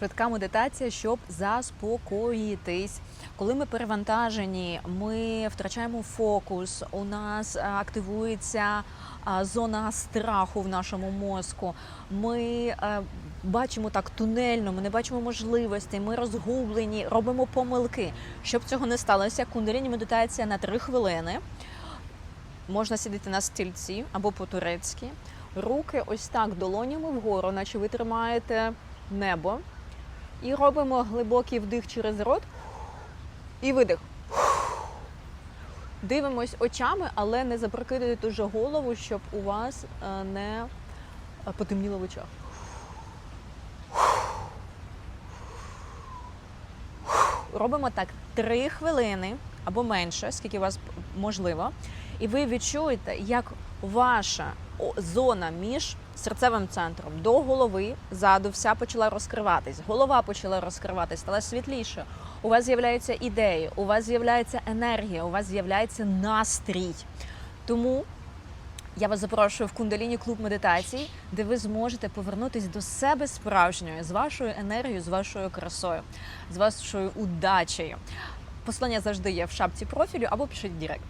швидка медитація, щоб заспокоїтись. Коли ми перевантажені, ми втрачаємо фокус, у нас е, активується зона страху в нашому мозку. Ми е, бачимо так тунельно, ми не бачимо можливостей, ми розгублені, робимо помилки. Щоб цього не сталося, кундаліні медитація на 3 хвилини. Можна сидіти на стільці або по-турецьки. Руки ось так долонями вгору, наче ви тримаєте небо. І робимо глибокий вдих через рот і видих. Дивимось очами, але не запрокидуйте дуже голову, щоб у вас е, не е, потемніло в очах. Робимо так 3 хвилини або менше, скільки у вас можливо. І ви відчуєте, як ваша зона між серцевим центром до голови ззаду вся почала розкриватись. Голова почала розкриватись, стала світліше. У вас з'являються ідеї, у вас з'являється енергія, у вас з'являється настрій. Тому я вас запрошую в кундаліні клуб медитацій, де ви зможете повернутись до себе справжньою з вашою енергією, з вашою красою, з вашою удачею. Послання завжди є в шапці профілю або пишіть в Дірект.